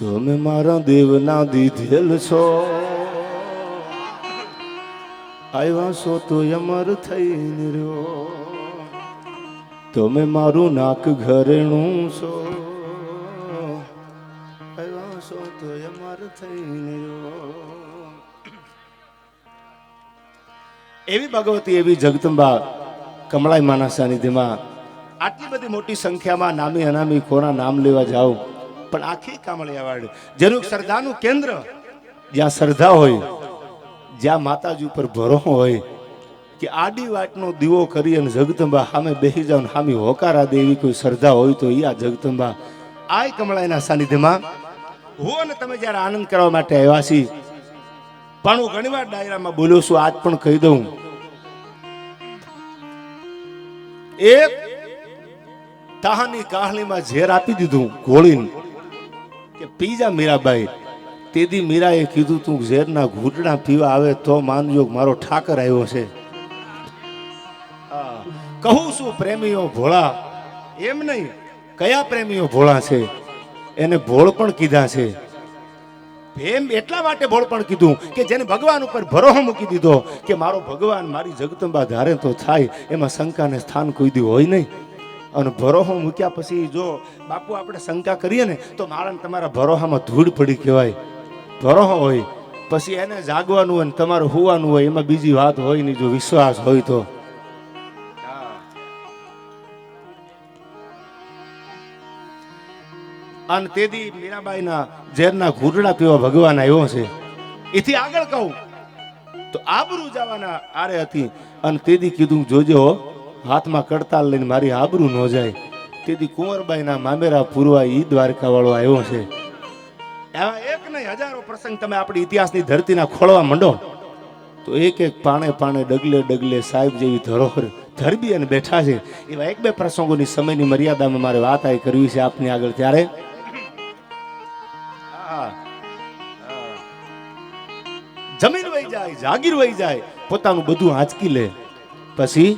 તમે મારા દેવના દીધેલ છો. આવ્યા છો તો અમર થઈને રહ્યો. તમે મારું નાક ઘરેણું છો. આવ્યા છો તો અમર થઈને રહ્યો. એવી ભગવતી, એવી જગદંબા કમળાઈ માના સાનિધ્યમાં આટલી બધી મોટી સંખ્યામાં નામી અનામી કોના નામ લેવા જાઓ. પણ આખી કામળિયાવાડ જેનું શ્રદ્ધાનું કેન્દ્ર, જ્યાં શ્રદ્ધા હોય, જ્યાં માતાજી ઉપર ભરોસો હોય, કે આડી વાટનો દીવો કરી અને જગદંબા સામે બેસી જાવ સામે હોકારા દેવી કોઈ શ્રદ્ધા હોય તો આ જગદંબા આય કમળાઈના સાનિધ્યમાં હું અને તમે જ્યારે આનંદ કરવા માટે આવ્યા છીએ, પણ હું ઘણીવાર ડાયરામાં બોલ્યો છું, આજ પણ કહી દઉં. એક તાહાની કાહલીમાં ઝેર આપી દીધું ગોળીને. કે પી જા મીરાબાઈ તેથી મીરાએ કીધું, તું ઝેરના ઘૂંટણા પીવા આવે તો માનજો મારો ઠાકર આવ્યો છે. કહું છું, પ્રેમીઓ ભોળા, એમ નહીં, કયા પ્રેમીઓ ભોળા છે? એને ભોળ પણ કીધા છે. ભેમ એટલા માટે ભોળ પણ કીધું કે જેને ભગવાન ઉપર ભરોહો મૂકી દીધો કે મારો ભગવાન મારી જગતંબા ધારે તો થાય, એમાં શંકાને સ્થાન કોઈ દી હોય નહીં. અને ભરોહો મૂક્યા પછી જો બાપુ આપણે શંકા કરીએ ને, તો મારા તમારા ભરોહામાં ધૂળ પડી કહેવાય. ભરોહો હોય, પછી એને જાગવાનું હોય ને તમારે હોવાનું હોય, એમાં બીજી વાત હોય નહીં, જો વિશ્વાસ હોય તો. અને તેથી મીરાબાઈના ઝેરના ઘૂંટડા પીવા ભગવાન આવ્યો છે. એથી આગળ કહું, તો આબરૂ જવાના આરે હતી. અને તેથી કીધું, જોજો હાથમાં કડતાલ લઈને મારી આબરૂ ન જાય. તેથી કુંવરબાઈના મામેરા પૂરવા ઈ દ્વારકા વાળો આવ્યો છે. એવા એક નહીં હજારો પ્રસંગ તમે આપણી ઇતિહાસની ધરતીના ખોળવા માંડો. તો એક એક પાણે પાણે ડગલે ડગલે સાહેબ જેવી ધરોહર ધરબી અને બેઠા છે. એવા એક બે પ્રસંગોની સમયની મર્યાદામાં મારે વાત આવી કરવી છે આપની આગળ ત્યારે. જમીન વહી જાય જાગીર વહી જાય પોતાનું બધું આંચકી લે. પછી?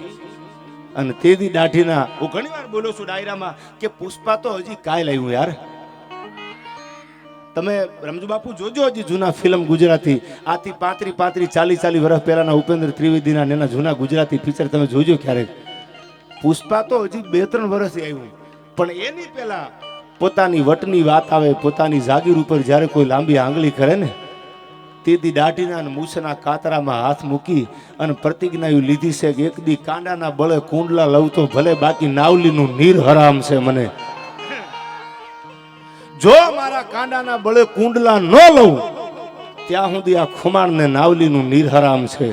અને તેથી દાઢીના હું ઘણી વાર બોલું છું ડાયરામાં કે પુષ્પા તો હજી કાય લાવ્યું યાર. તમે રમજુ બાપુ જોજો હજી જૂના ફિલ્મ ગુજરાતી. આથી પાંત્રી પાંત્રી ચાલી ચાલી વર્ષ પહેલાના ઉપેન્દ્ર ત્રિવેદીના એના જૂના ગુજરાતી પિક્ચર તમે જોજો ક્યારેક. પુષ્પા તો હજી બે ત્રણ વર્ષ આવ્યું. પણ એની પહેલા પોતાની વટની વાત આવે, પોતાની જાગીર ઉપર જ્યારે કોઈ લાંબી આંગળી કરે ને તેથી દાઢીના અને મૂછના કાતરામાં હાથ મૂકી અને પ્રતિજ્ઞાયું લીધી છે કે એક દી કાંડાના બળે કુંડલા લઉં તો ભલે બાકી નાવલીનું નીર હરામ છે મને. જો મારા કાંડાના બળે કુંડલા ન લઉં, ત્યાં સુધી આ ખુમાણને નાવલીનું નીર હરામ છે.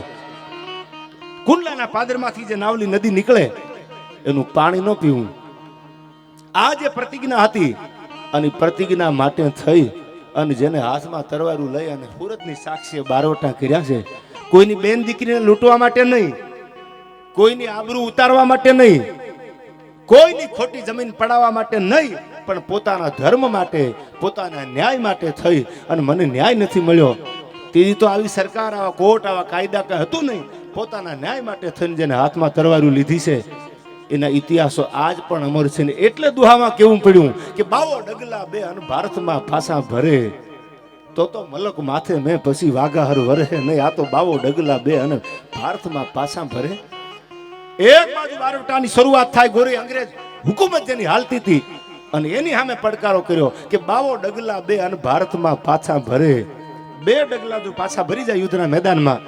કુંડલાના પાદરમાંથી જે નાવલી નદી નીકળે, એનું પાણી ન પીવું. આ જે પ્રતિજ્ઞા હતી અને પ્રતિજ્ઞા માટે થઈ અને જેને હાથમાં તરવારું લઈ અને સુરતની સાક્ષીએ બારવટા કર્યા છે, કોઈની બેન દીકરીને લૂંટવા માટે નહીં, કોઈની આબરૂ ઉતારવા માટે નહીં, કોઈની ખોટી જમીન પડાવવા માટે નહીં, પણ પોતાના ધર્મ માટે, પોતાના ન્યાય માટે થઈ અને મને ન્યાય નથી મળ્યો. તેથી તો આવી સરકાર, આવા કોર્ટ, આવા કાયદા કઈ હતું નહીં, પોતાના ન્યાય માટે થઈને જેને હાથમાં તરવારું લીધી છે એના ઇતિહાસો આજ પણ અમર છે ને એટલે દુહામાં કેવું પડ્યું કે બાવો ડગલા બે અને ભારતમાં ફાંસા ભરે. તો તો મલક માથે મેં પછી વાઘાહર વરે નહીં. આ તો બાવો ડગલા બે અને ભારતમાં પાછા ભરે. એક બાજુ બારવટાની શરૂઆત થાય, ગોરી અંગ્રેજ હુકુમત જેની હાલતી હતી. અને એની સામે પડકારો કર્યો કે બાવો ડગલા બે અને ભારતમાં પાછા ભરે. બે ડગલા જો પાછા ભરી જાય યુદ્ધના મેદાનમાં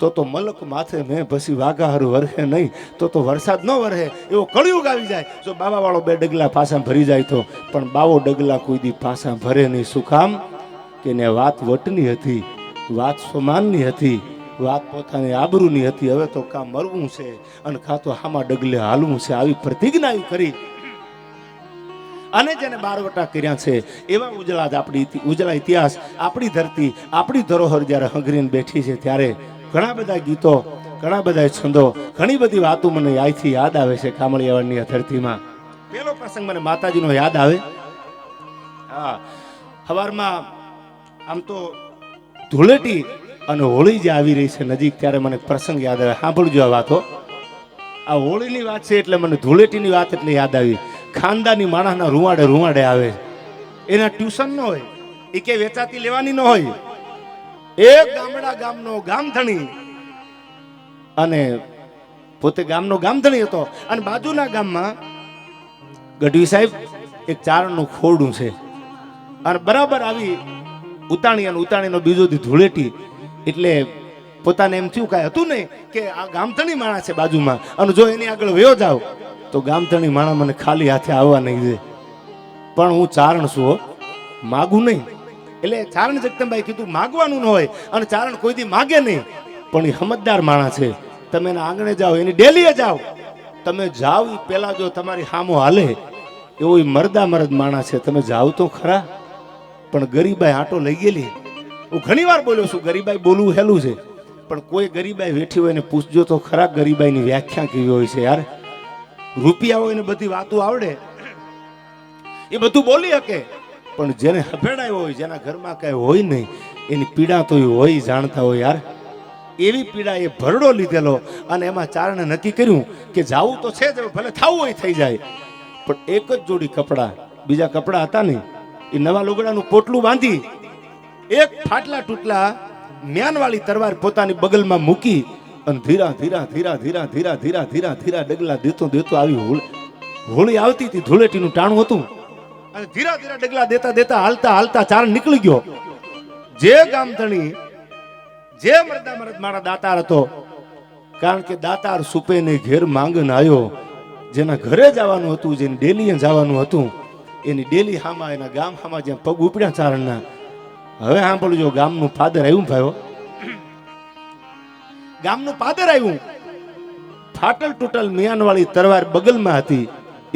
તો તો મલક માથે મેં પછી વાઘાહર વરહે નહીં, તો તો વરસાદ ન વરહે, એવો કળિયુગ આવી જાય. જો બાવા વાળો બે ડગલા પાછા ભરી જાય તો, પણ બાવો ડગલા કોઈ દી પાછા ભરે નહીં. કામ? કે ને વાત વટની હતી, વાત સમાનની હતી, વાત પોતાની આબરૂની હતી. હવે તો કામ મરવું છે? અને કાં તો હામાં ડગલે હાલવું છે? આવી પ્રતિજ્ઞા ઈ કરી. અને જેને બારવટા કર્યા છે, એવા ઉજળા જ આપણી ઉજળા ઇતિહાસ, આપણી ધરતી, આપણી ધરોહર જ્યારે હંગરીને બેઠી છે ત્યારે ઘણા બધા ગીતો, ઘણા બધા છંદો, ઘણી બધી વાતો મને અહીંથી યાદ આવે છે કામળિયાવાડની ધરતીમાં. પેલો પ્રસંગ મને માતાજીનો યાદ આવે. હા સવારમાં આમ તો ધૂળેટી અને હોળી જે આવી રહી છે નજીક ત્યારે મને પ્રસંગ યાદ આવે. સાંભળજો આ વાતો. આ હોળીની વાત છે એટલે મને ધૂળેટીની વાત એટલે યાદ આવી. ખાનદાની માણસના રૂવાડે રૂવાડે આવે. એના ટ્યુશન ન હોય. એ કે વેચાતી લેવાની ન હોય. એક ગામડા ગામનો ગામધણી. અને પોતે ગામનો ગામધણી હતો. અને બાજુના ગામમાં ગઢવી સાહેબ એક ચારણનું ખોરડું છે. અને બરાબર આવી ઉતાણી અને ઉતાણીનો બીજો ધૂળેટી. એટલે પોતાને એમ થયું કાંઈ હતું નહીં કે આ ગામધણી માણસ છે બાજુમાં. અને જો એની આગળ વયો જાવ, તો ગામધણી માણસ મને ખાલી હાથે આવવા નહીં દે. પણ હું ચારણ છું માગું નહીં. એટલે ચારણ જગદંબાઈ કીધું, માગવાનું ન હોય અને ચારણ કોઈ દી માગે નહીં. પણ એ સમજદાર માણસ છે. તમે એના આંગણે જાઓ, એની ડેલીએ જાઓ. તમે જાઓ એ પહેલાં જો તમારી સામો હાલે, એવો એ મરદા મરદ માણસ છે. તમે જાઓ તો ખરા. પણ ગરીબાઈ આટો લઈ ગયેલી. હું ઘણી વાર બોલ્યો છું, ગરીબાઈ બોલવું હેલું છે. પણ કોઈ ગરીબાઈ વેઠી હોય ને પૂછજો તો ખરા ગરીબાઈની વ્યાખ્યા કેવી હોય છે યાર. રૂપિયા હોય ને બધી વાતો આવડે. એ બધું બોલી શકે. પણ જેને હફેડાયો હોય, જેના ઘરમાં કઈ હોય નહીં, એની પીડા તો હોય જાણતા હોય યાર. એવી પીડા એ ભરડો લીધેલો અને એમાં ચારણે નક્કી કર્યું કે જાવું તો છે જ ભલે થાવું હોય થઈ જાય. પણ એક જ જોડી કપડાં, બીજા કપડાં હતા નહીં. એ નવા લુગડાનું પોટલું બાંધી, એક ફાટલા તૂટલા મ્યાનવાળી તરવાર પોતાની બગલમાં મૂકી અને ધીરા ધીરા ધીરા ધીરા ધીરા ધીરા ધીરા ધીરા ડગલા દેતો દેતો આવી હોળી આવતી હતી ધૂળેટીનું ટાણું હતું. અને ધીરા ધીરા ડગલા દેતા દેતા હાલતા હાલતા ચારણ નીકળી ગયો. જે ગામધણી, જે મરદા મરદ મારા દાતાર હતો, કારણ કે દાતાર સુપે ને ઘેર માંગન આવ્યો જેના ઘરે જવાનું હતું, જેની ડેલીએ જવાનું હતું, એની ડેલી હામાં, એના ગામ હામાં જ્યાં પગ ઉપડ્યા ચારણના, હવે સાંભળજો ગામનું ફાદર આવ્યું ભાઈઓ. ગામનું પાદર આવ્યું. ફાટલ તૂટલ મિયાનવાળી તરવાર બગલમાં હતી.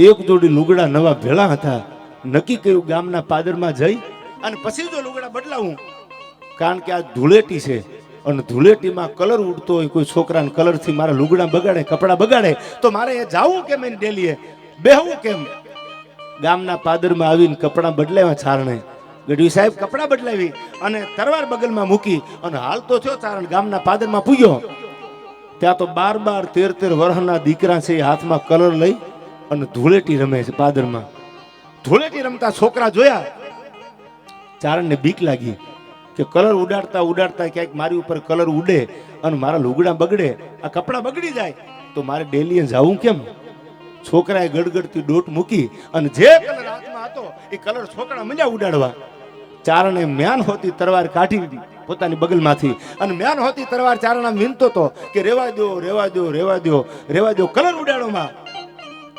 એક જોડી લુગડા નવા ભેળા હતા. નક્કી કર્યું ગામના પાદરમાં જઈ અને પછી જો લુગડા બદલાવું. કારણ કે આ ધૂળેટી છે અને ધૂળેટીમાં કલર ઉડતો હોય કોઈ છોકરાને કલરથી મારા લુગડા બગાડે કપડાં બગાડે તો મારે એ જાવું કેમ એની ડેલીએ? બેહવું કેમ? ગામના પાદરમાં આવીને કપડાં બદલાવ્યા ચારણે ગઢવી સાહેબ કપડાં બદલાવી અને તરવાર બગલમાં મૂકી અને હાલ તો થયો ચારણ ગામના પાદરમાં પૂગ્યો. ત્યાં તો બાર બાર તેર તેર વર્ષના દીકરા છે એ હાથમાં કલર લઈ અને ધૂળેટી રમે છે પાદરમાં. ધૂળેટી રમતા છોકરા જોયા. ચારણને બીક લાગી કે કલર ઉડાડતા ઉડાડતા ક્યાંક મારી ઉપર કલર ઉડે અને મારા લુગડા બગડે, આ કપડાં બગડી જાય. તો મારે ડેલીએ જવું કેમ? છોકરાએ ગડગડતી ડોટ મૂકી અને જે કલર હાથમાં હતો, એ કલર છોકરા મજા ઉડાડવા. ચારણે મ્યાન હોતી તરવાર કાઢી પોતાની બગલમાંથી. અને મ્યાન હોતી તરવાર ચારણા વિનતો તો કે રેવા દો રેવા દો રેવા દો રેવા દો કલર ઉડાડોમાં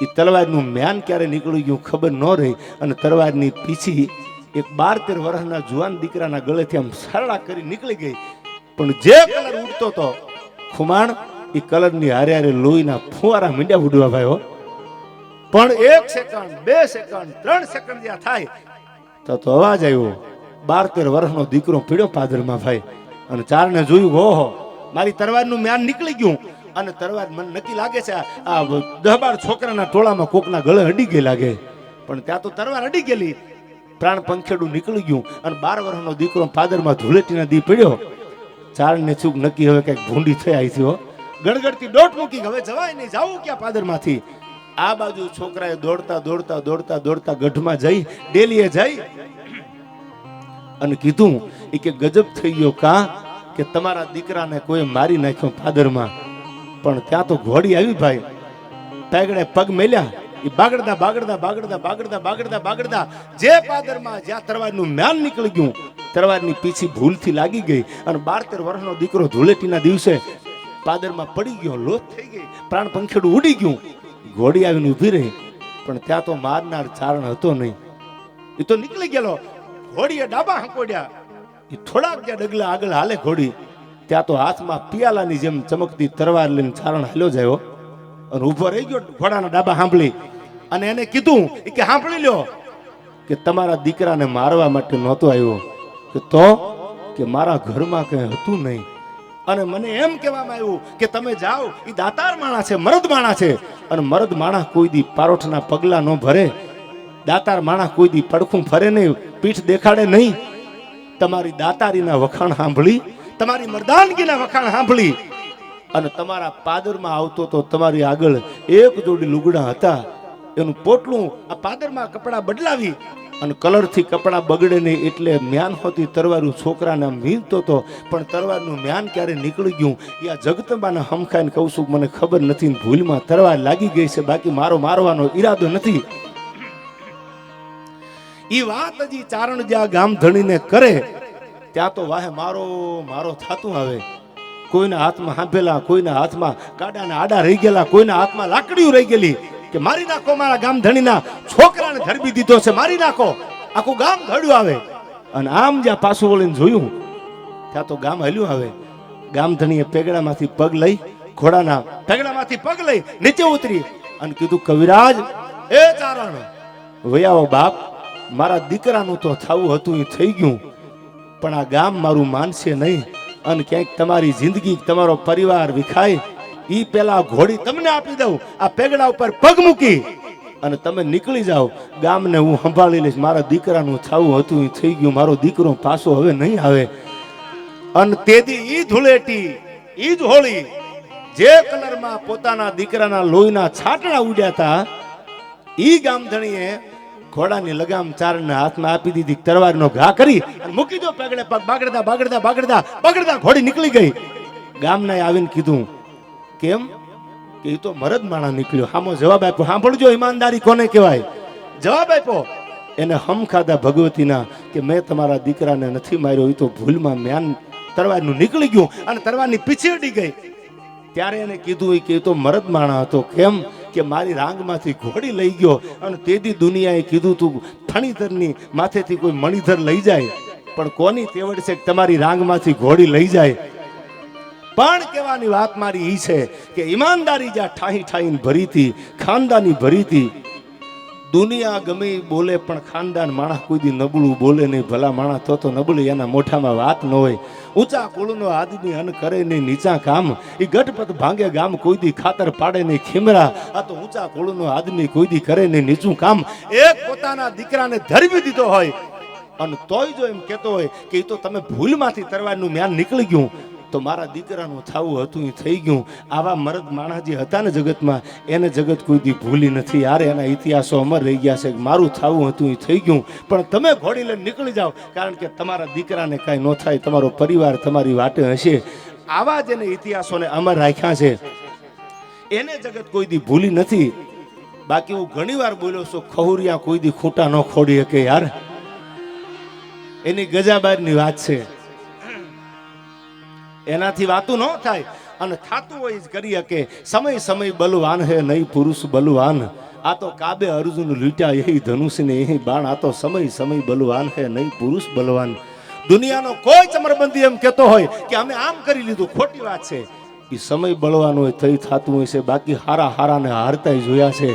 એ તલવારનું મ્યાન ક્યારે નીકળી ગયું ખબર ન રહી. અને તલવારની પીછી એક બાર તેર વર્ષના જુવાન દીકરાના ગળેથી આમ સરળા કરી નીકળી ગઈ. પણ જે કલર ઉડતો હતો ખુમાણ એ કલરની હારે હારે લોહીના ફુવારા મીંડ્યા ઉડવા ભાઈઓ પણ એક સેકન્ડ, બે સેકન્ડ, ત્રણ સેકન્ડ જ્યાં થાય, તો તો અવાજ આવ્યો. બાર તેર વર્ષનો દીકરો પીડ્યો પાદરમાં ભાઈ. અને ચારને જોયું, ઓહો, મારી તરવારનું મ્યાન નીકળી ગયું. અને તરવાર મને નક્કી લાગે છે, આ- દહ બાર છોકરાના ટોળામાં કોકના ગળે અડી ગઈ લાગે. પણ ત્યાં તો તરવાર અડી ગયેલી. પ્રાણ પંખેડું નીકળી ગયું અને બાર વર્ષનો દીકરો ફાધરમાં ધૂળેટીના દી પડ્યો. ચારને ચૂક નક્કી હવે કંઈક ભૂંડી થઈ આવી થયો ગડગડતી દોટ મૂકી હવે જવાય નહીં. જાવું ક્યાં પાદરમાંથી આ બાજુ છોકરાએ દોડતા દોડતા દોડતા દોડતા ગઢમાં જઈ, ડેલીએ જઈ અને કીધું એ કે ગજબ થઈ ગયો કા કે તમારા દીકરાને કોઈ મારી નાખ્યો ફાદરમાં. પણ ત્યાં તો ઘોડી આવી ભાઈ. ટાઈગડે પગ મેલ્યા. એ બાગડતા બાગડતા બાગડતા બાગડતા બાગડતા બાગડતા જે પાદરમાં જ્યાં તરવારનું જ્ઞાન નીકળી ગયું, તરવારની પીછી ભૂલથી લાગી ગઈ. અને બાર તેર વર્ષનો દીકરો ધૂળેટીના દિવસે પાદરમાં પડી ગયો, લોથ થઈ ગઈ. પ્રાણ પંખેડું ઉડી ગયું. ઘોડી આવીને ઊભી રહી. પણ ત્યાં તો મારનાર ચારણ હતો નહીં. એ તો નીકળી ગયેલો. ઘોડીએ ડાબા હાંકોડ્યા. એ થોડાક જ્યાં ડગલા આગળ હાલે ઘોડી. ત્યાં તો હાથમાં પિયાલાની જેમ ચમકતી તરવાર લઈને ચારણ હાલ્યો જાય અને ઊભો રહી ગયો, ઘોડાના ડાબા સાંભળી અને એને કીધું કે સાંભળી લ્યો. કે તમારા દીકરાને મારવા માટે નહોતો આવ્યો. કે તો? કે મારા ઘરમાં કંઈ હતું નહીં. અને મને એમ કહેવામાં આવ્યું કે તમે જાઓ એ દાતાર માણા છે, મરદ માણા છે. અને મરદ માણા કોઈ દી પારોઠના પગલા ન ભરે. દાતાર માણા કોઈ દી પડખું ફરે નહીં, પીઠ દેખાડે નહીં. તમારી દાતારીના વખાણ સાંભળી તમારી મર્દાનગીના વખાણ સાંભળી. અને તમારા પાદરમાં આવતો તો તમારી આગળ એક જોડી લુગડા હતા. એનું પોટલું આ પાદરમાં કપડાં બદલાવી અને કલરથી કપડાં બગડે નહીં એટલે મ્યાન હોતી તરવારું છોકરાને આમ વીંધતો હતો પણ તરવારનું મ્યાન ક્યારે નીકળી ગયું? એ આ જગતંબાને હમખાઈને કહું છું, મને ખબર નથી ભૂલમાં તરવાર લાગી ગઈ છે, બાકી મારો મારવાનો ઈરાદો નથી. એ વાત હજી ચારણ જ્યાં ગામ ધણીને કરે ત્યાં તો વાહે મારો મારો થતું આવે કોઈના હાથમાં હાંભેલા, કોઈના હાથમાં ગાડાના આડા રહી ગયેલા, કોઈના હાથમાં લાકડીઓ રહી ગયેલી કે મારી નાખો મારા ગામ ધણીના છોકરાને ધરબી દીધો છે, મારી નાખો. આખું ગામ ધડ્યું આવે. અને આમ જ્યાં પાછું વળીને જોયું, ત્યાં તો ગામ હલ્યું આવે ગામ ધણીએ પેગડામાંથી પગ લઈ, ઘોડાના પેગડામાંથી પગ લઈ નીચે ઉતરી અને કીધું, કવિરાજ, એ ચારણ, વયાઓ બાપ, મારા દીકરાનું તો થવું હતું, એ થઈ ગયું. પણ આ ગામ મારું માનશે નહીં. અને ક્યાંક તમારી જિંદગી, તમારો પરિવાર વિખાય, ઈ પેલા ઘોડી તમને આપી દઉં. આ પેગડા ઉપર પગ મૂકી અને તમે નીકળી જાઓ. ગામને હું સંભાળી લઈશ. મારા દીકરાનું છાવું હતું એ થઈ ગયું. મારો દીકરો પાછો હવે નહીં આવે. અને તેથી ઈ ધૂળેટી, ઈ જ હોળી, જે કલરમાં પોતાના દીકરાના લોહીના છાટણા ઉડ્યા હતા, ઈ ગામધણીએ ઘોડાની લગામ ચારણના હાથમાં આપી દીધી તરવારનો ઘા કરી મૂકી દો પગડે પગ બાગડતા બાગડતા બાગડતા બાગડતા ઘોડી નીકળી ગઈ. ગામના આવીને કીધું, કેમ? કે એ તો મરદ માણા નીકળ્યો. હામો જવાબ આપ્યો, સાંભળજો ઈમાનદારી કોને કહેવાય? જવાબ આપ્યો, એને હમ ખાધા ભગવતીના કે મેં તમારા દીકરાને નથી માર્યો એ તો ભૂલમાં મ્યાન તરવારનું નીકળી ગયું અને તરવારની પીછેડી ગઈ. ત્યારે એને કીધું કે એ તો મરદ માણા હતો. કેમ? કે મારી રાંગમાંથી ઘોડી લઈ ગયો અને તેથી દુનિયાએ કીધું તું થણીધરની માથેથી કોઈ મણિધર લઈ જાય, પણ કોની તેવડ છે તમારી રાંગમાંથી ઘોડી લઈ જાય? પણ કહેવાની વાત મારી એ છે કે ઈમાનદારી જ્યાં ઠાહી ઠાહીને ભરી હતી, ખાનદાની ભરી હતી દુનિયા ગમે બોલે, પણ ખાનદાન માણસ કોઈ દી નબળું બોલે નહીં. ભલા માણસ તો તો નબળું, એના મોઢામાં વાત ન હોય. ઊંચા કુળનો આદમી અન કરે નહીં, નીચા કામ એ ગટપત ભાંગે ગામ કોઈ દી ખાતર પાડે નહીં, ખીમરા. આ તો ઊંચા કુળનો આદમી કોઈ દી કરે નહીં, નીચું કામ એક પોતાના દીકરાને ધરવી દીધો હોય. અને તોય જો એમ કહેતો હોય કે એ તો તમે ભૂલમાંથી તરવાનું મ્યાન નીકળી ગયું. તો મારા દીકરાનું થવું હતું, એ થઈ ગયું. આવા મરદ માણસ જે હતા ને જગતમાં, એને જગત કોઈ દી ભૂલી નથી. યાર એના ઇતિહાસો અમર રહી ગયા છે મારું થવું હતું, એ થઈ ગયું. પણ તમે ઘોડી લઈને નીકળી જાઓ, કારણ કે તમારા દીકરાને કાંઈ ન થાય, તમારો પરિવાર તમારી વાટે હશે. આવા જ એને ઇતિહાસોને અમર રાખ્યા છે. એને જગત કોઈ દી ભૂલી નથી. બાકી હું ઘણીવાર બોલ્યો છું, ખહુરિયા કોઈ દી ખૂંટા ન ખોડી શકે યાર. એની ગજાબારની વાત છે. એનાથી વાતું ન થાય. અને થાતું હોય જ કરી શકે સમય સમય બલવાન હે નહીં પુરુષ બલવાન. આ તો કાબે અર્જુન લૂટ્યા એ ધનુષ ને એ બાણ. આ તો સમય સમય બલવાન હે નહીં પુરુષ બલવાન. દુનિયાનો કોઈ ચમરબંધી એમ કહેતો હોય કે અમે આમ કરી લીધું, ખોટી વાત છે. એ સમય બળવાનો હોય થઈ થતું હોય છે. બાકી હારા હારાને હારતાય જોયા છે.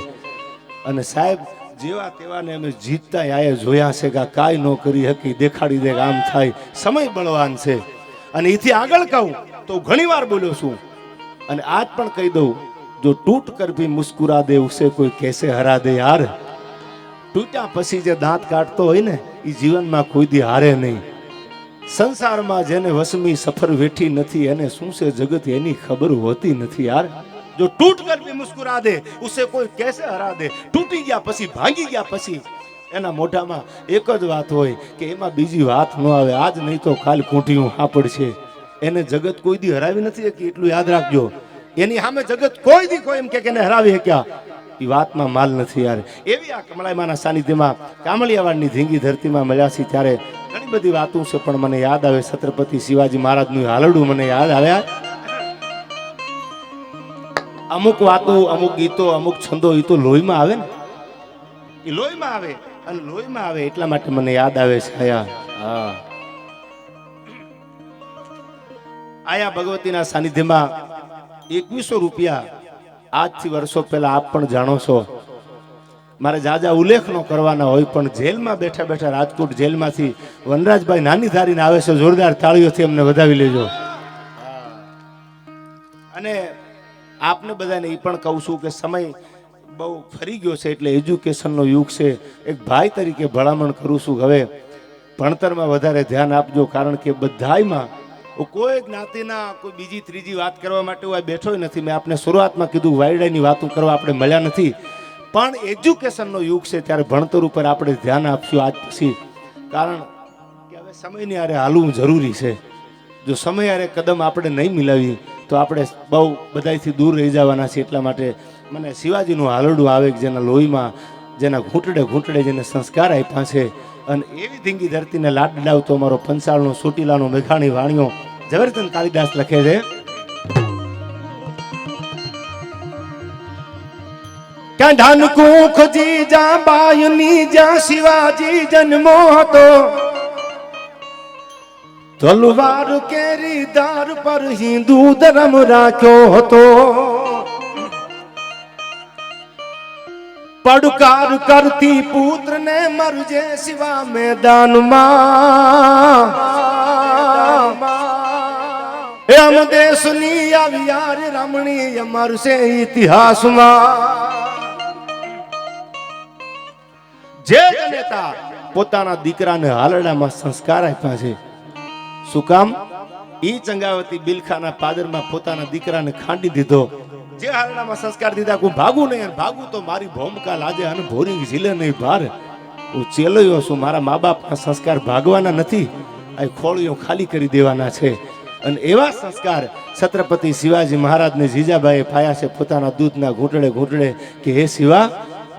અને સાહેબ, જેવા તેવાને અમે જીતતા આયે જોયા છે કે કાંઈ ન કરી શકી દેખાડી દે આમ થાય. સમય બળવાન છે. અને એથી આગળ કહું, તો હું ઘણી વાર બોલ્યો છું. અને આજ પણ કહી દઉં, જો ટૂટ કર મુસ્કુરા દે ઉસે કોઈ કેસે હરા દે યાર? તૂટ્યા પછી જે દાંત કાઢતો હોય ને એ જીવનમાં કોઈ દી હારે નહીં. સંસારમાં જેને વસમી સફર વેઠી નથી, એને શું છે જગત એની ખબર હોતી નથી યાર? જો તૂટ કર ભી મુસ્કુરા દે ઉસે કોઈ કેસે હરા દે તૂટી ગયા પછી, ભાંગી ગયા પછી એના મોઢામાં એક જ વાત હોય કે એમાં બીજી વાત ન આવે. આજ નહીં તો કાલ ખૂંટીયું હાપડ છે એને જગત કોઈ દી હરાવી નથી કે એટલું યાદ રાખજો. એની સામે જગત કોઈ દી કોઈ એમ કે એને હરાવી શક્યા. એ વાતમાં માલ નથી યાર. એવી આ કમળાઈમાના સાનિધ્યમાં કામળિયાવાડની ધીંગી ધરતીમાં મળ્યા છે ત્યારે ઘણી બધી વાતો છે, પણ મને યાદ આવે છત્રપતિ શિવાજી મહારાજનું હાલડું મને યાદ આવ્યા અમુક વાતો, અમુક ગીતો, અમુક છંદો એ તો લોહીમાં આવે ને. એ લોહીમાં આવે. અને લોહીમાં આવે એટલા માટે મને યાદ આવે છે આયા. હા. આયા ભગવતીના સાનિધ્યમાં એકવીસો રૂપિયા આજથી વર્ષો પહેલા આપ પણ જાણો છો. મારે જાજા ઉલ્લેખ ન કરવાના હોય પણ જેલમાં બેઠા બેઠા રાજકોટ જેલમાંથી વનરાજભાઈ નાની ધારીને આવે છે જોરદાર તાળીઓથી અમને વધાવી લેજો. અને આપને બધાને એ પણ કહું છું કે સમય બહુ ફરી ગયો છે એટલે એજ્યુકેશનનો યુગ છે. એક ભાઈ તરીકે ભલામણ કરું છું હવે ભણતરમાં વધારે ધ્યાન આપજો કારણ કે બધાયમાં કોઈ જ્ઞાતિના, કોઈ બીજી, ત્રીજી વાત કરવા માટે હું આ બેઠો નથી. મેં આપને શરૂઆતમાં કીધું વાયડાની વાતો કરવા આપણે મળ્યા નથી. પણ એજ્યુકેશનનો યુગ છે ત્યારે ભણતર ઉપર આપણે ધ્યાન આપશું આજ પછી. કારણ કે હવે સમયની આરે હાલવું જરૂરી છે. જો સમય આરે કદમ આપણે નહીં મિલાવી તો આપણે બહુ બધાથી દૂર રહી જવાના છીએ એટલા માટે મને શિવાજીનું હાલડું આવે જેના લોહીમાં જેના ઘૂંટડે ઘૂંટડે જેને સંસ્કાર આપ્યા છે અને એવી ધીંગી ધરતીને લાડ અમારો પંચાળનો સોટીલાનો મેઘાણી વાણીઓ ઝવેરચંદ કાલિદાસ લખે છે. ક્યાં ધાન કુખજી જ્યાં બાયુની જ્યાં શિવાજી જન્મો હતો. તલવાર કેરી દાર પર હિન્દુ ધર્મ રાખ્યો હતો. પડકાર કરતી પુત્ર ને મરજે શિવા મેદાનમાં. એમ દેશની આવી યાર રમણી અમર છે ઇતિહાસમાં. જે જનેતા પોતાના દીકરાને હાલડામાં સંસ્કાર આપ્યા છે, શું કામ? ઈ ચંગાવતી બિલખાના પાદરમાં પોતાના દીકરાને ખાંડી દીધો. જે હાલનામાં સંસ્કાર દીધા હું ભાગું નહીં ભાગું તો મારી ભોમકા લાજે અને ભોરી ઝીલે નહીં ભાર. હું ચેલયો છું, મારા મા બાપના સંસ્કાર ભાગવાના નથી. આ ખોળીઓ ખાલી કરી દેવાના છે. અને એવા સંસ્કાર છત્રપતિ શિવાજી મહારાજને જીજાબાઈએ પાયા છે પોતાના દૂધના ઘૂંટડે ઘૂંટડે કે, હે શિવા,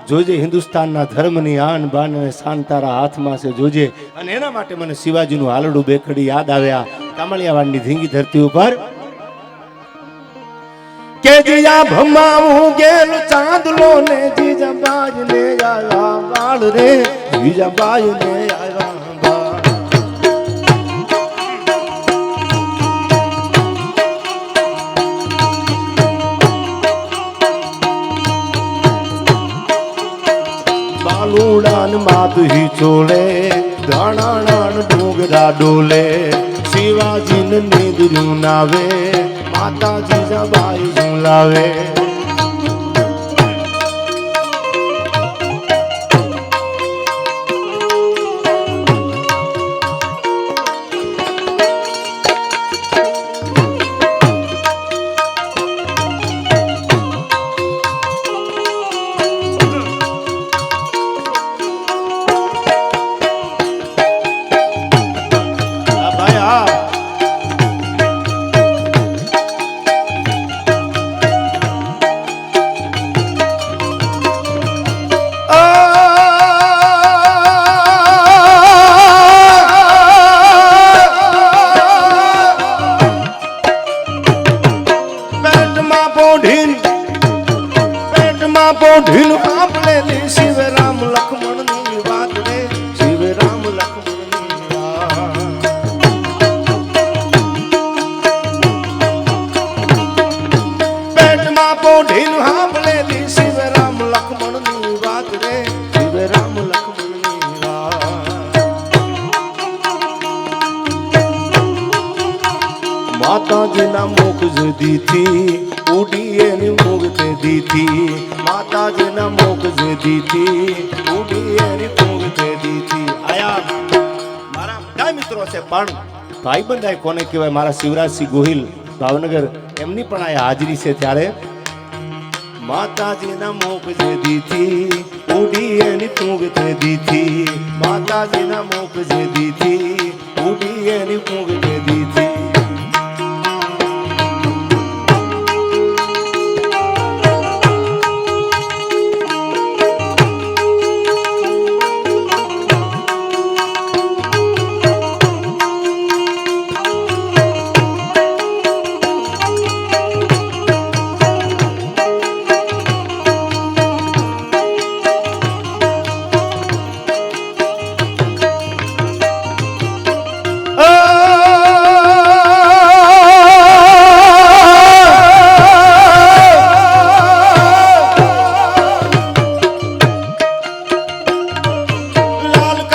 જોજે હિન્દુસ્તાનના ધર્મની આન બાન અને શાન તારા હાથમાં છે, જોજે. અને એના માટે મને શિવાજીનું હાલડું બેકડી યાદ આવ્યા. કામળિયાવાડની ધીંગી ધરતી ઉપર કે જીયા ભમાવું ગેલ ચાંદલો ને જીજા બાજ ને આયા બાળ રે જીજા બાજ ને આયા બાલુડાન માધુહી ચોળે ધાણાણાન ડુંગરા ડોલે, શિવાજીને નીંદર્યું નાવે, માતાજી જબાઈ ઝુલાવે પોઢીન, પેટમાં પોઢીન આપલેલી શિવ રામ લક્ષ્મણની વાત રે શિવ રામ લખમણ પેટમાં પોઢીન સાંભળેલી શિવ રામ લક્ષ્મણની વાત રે શિવ રામ માતાજીના મુખ જદીથી મુખ જદીથી ઉડી એની તે દીધી આયા. મારા બધા મિત્રો છે, પણ ભાઈ બંધાય કોને કહેવાય? મારા શિવરાજસિંહ ગોહિલ, ભાવનગર. એમની પણ આ હાજરી છે ત્યારે. માતાજીના મોગ જે દીધી ઉડી એની તુંગ તે દીધી માતાજીના મોગ જે દીધી ઉડી એની પૂંગ તે દીથી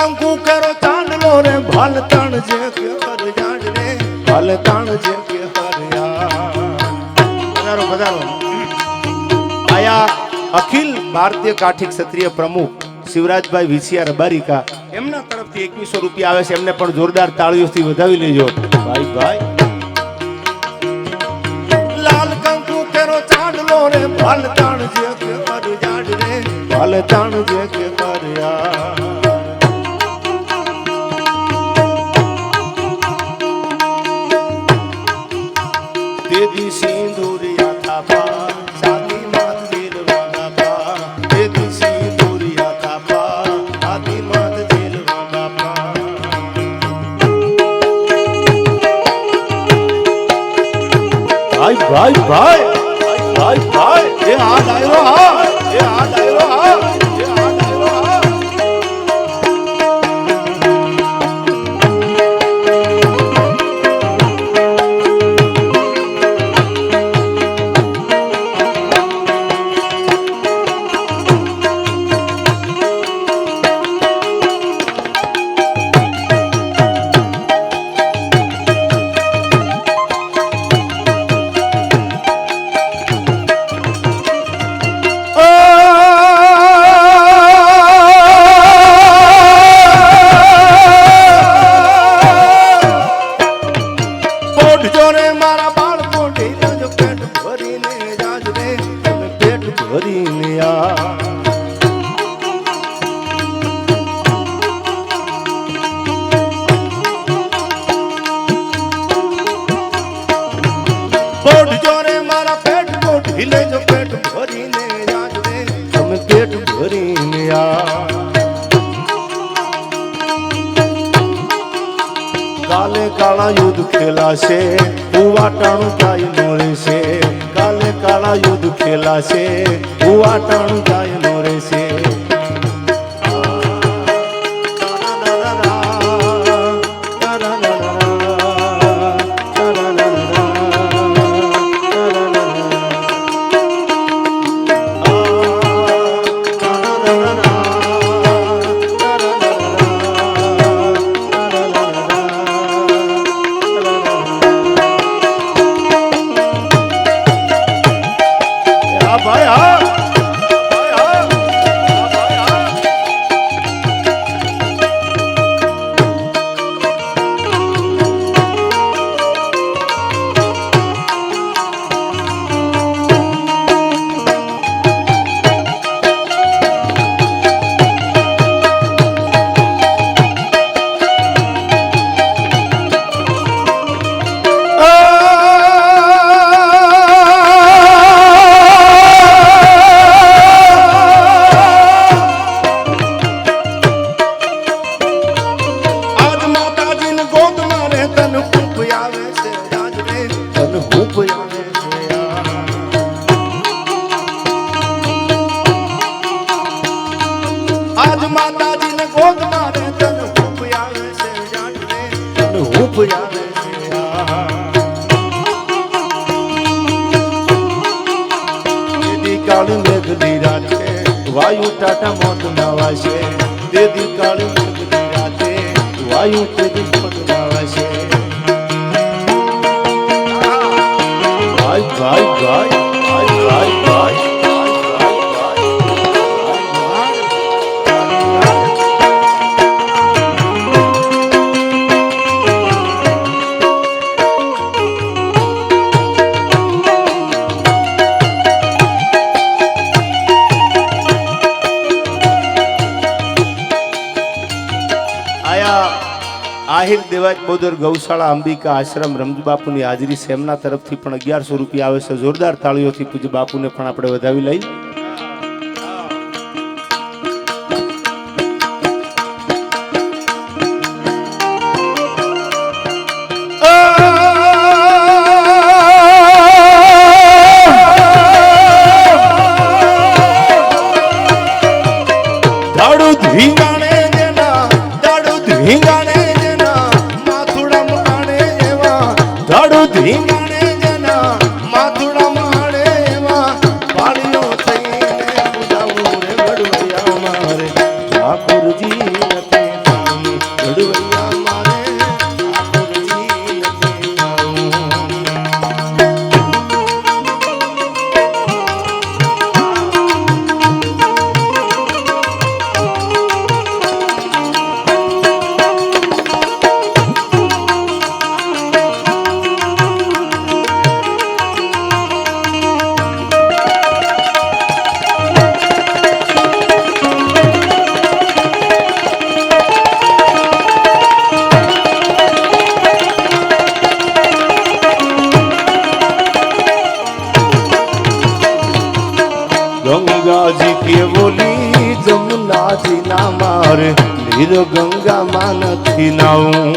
શંકુ કરો ચાંદલો રે, ભલતણ જે કે હરિયાણ રે, ભલતણ જે કે હરિયાણ પધારો પધારો. આયા અખિલ ભારતીય કાઠી ક્ષત્રિય પ્રમુખ શિવરાજભાઈ વિસિયા રબારીકા એમના તરફથી એકવીસો રૂપિયા આવે છે. એમને પણ જોરદાર તાળીઓથી વધાવી લેજો. ભાઈ ભાઈ. લાલ કંકુ કેરો ચાંદલો રે, ભલતણ જે કે હરિયાણ રે, ભલતણ જે કે હરિયાણ ભાઈ ભાઈ ભાઈ ભાઈ એ આ ડાયરો હા. છે. ઉવાટણ અમદાવાદ બોદર ગૌશાળા અંબિકા આશ્રમ રમજ બાપુની હાજરી સેમના તરફથી પણ અગિયારસો રૂપિયા આવે છે. જોરદાર તાળીઓથી પૂજ્ય બાપુને પણ આપણે વધાવી લઈએ ગંગાજી કે બોલી, જમુનાજી ના મારે, નીર ગંગામાં નથી નાવું.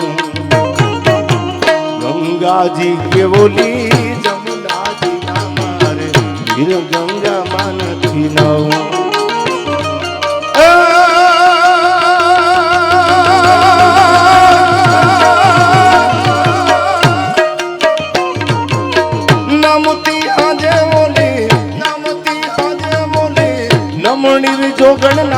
ગંગાજી કે બોલી, જમુનાજી ના મારે, નીર ગંગામાં નથી નાવું. ಗಣ